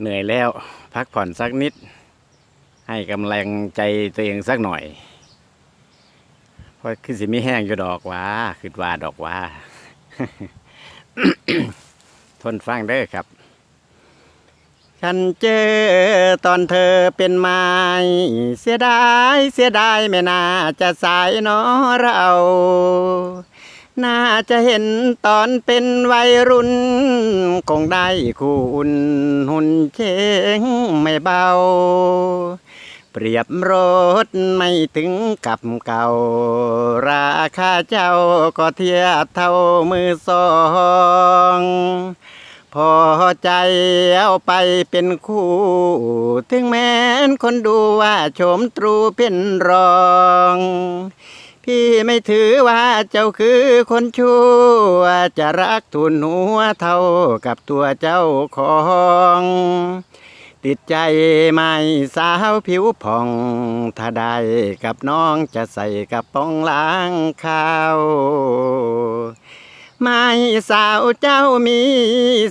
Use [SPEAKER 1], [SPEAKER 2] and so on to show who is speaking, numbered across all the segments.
[SPEAKER 1] เหนื่อยแล้วพักผ่อนสักนิด ให้กำลังใจตัวเองสักหน่อยเพราะคือสิมีแห้งอยู่ดอกว่าคือว่าดอกว่า ทนฟังเด้ครับ ฉันเจอตอนเธอเป็นไม้เสียดาย เสียดายไม่น่าจะสายเนอเรา น่าจะเห็นตอนเป็นวัยรุ่น คงได้คู่อุ่นหุ่นเชงไม่เบา เปรียบรถไม่ถึงกับเก่า ราคาเจ้าก็เทียบเท่ามือสองพอใจเอาไปเป็นคู่ ถึงแม้นคนดูว่าโฉมตรูเป็นรอง พี่ไม่ถือว่าเจ้าคือคนชั่ว จะรักทุนหัวเท่ากับตัวเจ้าของ ติดใจไม่สาวผิวผ่อง ถ้าได้กับน้องจะใส่กับป้องล้างข้าวไม่สาวเจ้ามี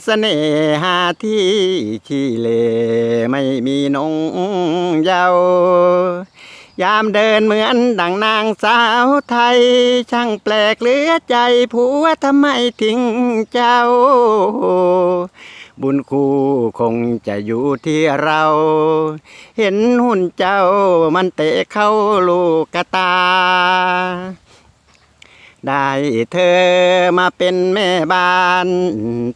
[SPEAKER 1] เสน่หาที่ขี้เลไม่มีนงเยาว์ ยามเดินเหมือนดังนางสาวไทย ช่างแปลกเหลือใจผัวทำไมทิ้งเจ้า บุญคู่คงจะอยู่ที่เรา เห็นหุ่นเจ้ามันเตะเข้าลูกกตา ได้เธอมาเป็นแม่บ้าน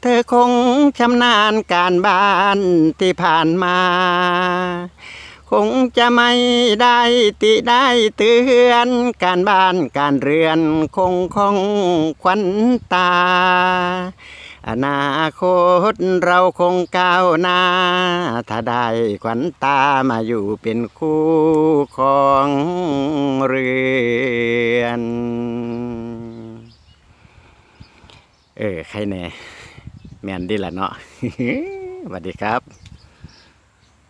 [SPEAKER 1] เธอคงชำนาญการบ้านที่ผ่านมา คงจะไม่ได้ติได้เตือนการบ้านการเรือนคงคงควันตา อนาคตเราคงก้าวหน้า ถ้าได้ขวัญตามาอยู่เป็นคู่ของเรือน เออ ใครแน่แมนดีละเนาะสวัสดีครับ